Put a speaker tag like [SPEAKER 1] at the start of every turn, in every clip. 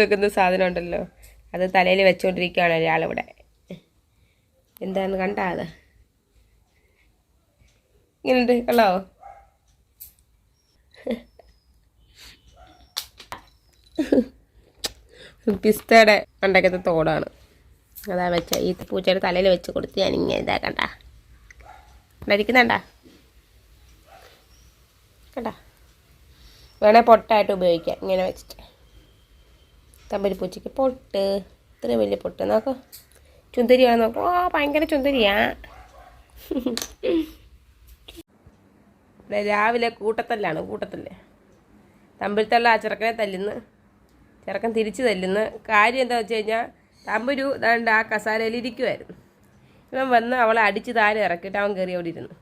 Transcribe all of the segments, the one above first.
[SPEAKER 1] വെക്കുന്ന സാധനം ഉണ്ടല്ലോ. അത് തലയിൽ വെച്ചുകൊണ്ടിരിക്കുകയാണ് ഒരാളിവിടെ. എന്താന്ന് കണ്ടാ അത്? ഇങ്ങനെയുണ്ട് കൊള്ളാവോ പിസ്തയുടെ ഉണ്ടാക്കുന്ന തോടാണ്. അതാ വെച്ച ഈ പൂച്ചയുടെ തലയിൽ വെച്ച് കൊടുത്ത് ഞാൻ ഇങ്ങനെ ഇതാക്കണ്ട ഇരിക്കുന്നുണ്ട? കണ്ട? വേണേൽ പൊട്ടായിട്ട് ഉപയോഗിക്കാം ഇങ്ങനെ വെച്ചിട്ട്. തമ്പരി പൂച്ചയ്ക്ക് പൊട്ട്. ഇത്ര വലിയ പൊട്ട്. നോക്കോ. ചുന്തരിയാണ് നോക്കോ. ഓ ഭയങ്കര ചുന്തരിയാ. രാവിലെ കൂട്ടത്തല്ലാണ് കൂട്ടത്തല്ലേ. തമ്പിൽത്തള്ള ആ ചെറുക്കനെ തല്ലുന്നു. ചെറുക്കൻ തിരിച്ച് തല്ലുന്നു. കാര്യം എന്താ വെച്ച് കഴിഞ്ഞാൽ തമ്പുരു ദാണ്ട് ആ കസാരയിൽ ഇരിക്കുമായിരുന്നു ഇവൻ വന്ന് അവളെ അടിച്ച് താഴെ ഇറക്കിയിട്ട് അവൻ കയറി അവിടെ ഇരുന്നു.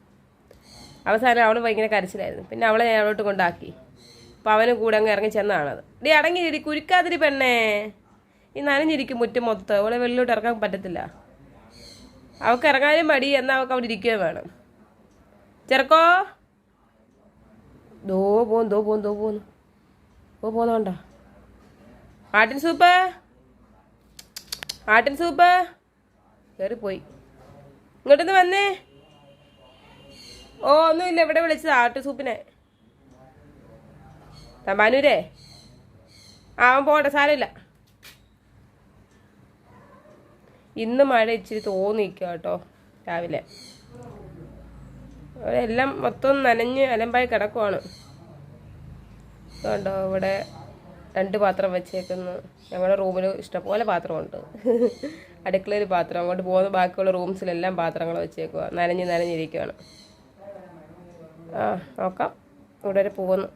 [SPEAKER 1] അവസാനം അവൾ ഭയങ്കര കരച്ചിലായിരുന്നു. പിന്നെ അവളെ ഞാൻ അവിടോട്ട് കൊണ്ടാക്കി. അവന് കൂടെ അങ്ങ് ഇറങ്ങി ചെന്നാണത് ഡി അടങ്ങിയിരി കുരുക്കാതിരി പെണ്ണേ. ഈ നനഞ്ഞിരിക്കും മുറ്റം മൊത്തം അവളെ വെള്ളിലോട്ട് ഇറക്കാൻ പറ്റത്തില്ല. അവൾക്ക് ഇറങ്ങാനും മടി എന്നാൽ അവൾക്ക് അവിടെ ഇരിക്കുകയും വേണം. ചെറുക്കോ? ദോ പോന്നു ദോ പോന്നു ദോ പോന്നു. ഓ പോന്നോണ്ട ആട്ടിൻ സൂപ്പ്? ആട്ടിൻ സൂപ്പ്? പോയി. ഇങ്ങോട്ടൊന്ന് വന്നേ. ഓ ഒന്നുമില്ല ഇവിടെ വിളിച്ചത് ആട്ടിൻ സൂപ്പിനെ. തമ്പാനൂരേ? ആവൻ പോകട്ടെ സാരമില്ല. ഇന്ന് മഴ ഇച്ചിരി തോന്നിക്കുക കേട്ടോ രാവിലെ. എല്ലാം മൊത്തം നനഞ്ഞ് അലമ്പായി കിടക്കുവാണ്. കണ്ടോ ഇവിടെ രണ്ട് പാത്രം വെച്ചേക്കുന്നു. ഞങ്ങളുടെ റൂമിൽ ഇഷ്ടംപോലെ പാത്രമുണ്ട്. അടുക്കളയിൽ പാത്രം അങ്ങോട്ട് പോകുന്ന ബാക്കിയുള്ള റൂംസിലെല്ലാം പാത്രങ്ങൾ വെച്ചേക്കുക നനഞ്ഞ് നനഞ്ഞിരിക്കുകയാണ് ആ നോക്കാം. ഇവിടെ വരെ പോകുന്നു.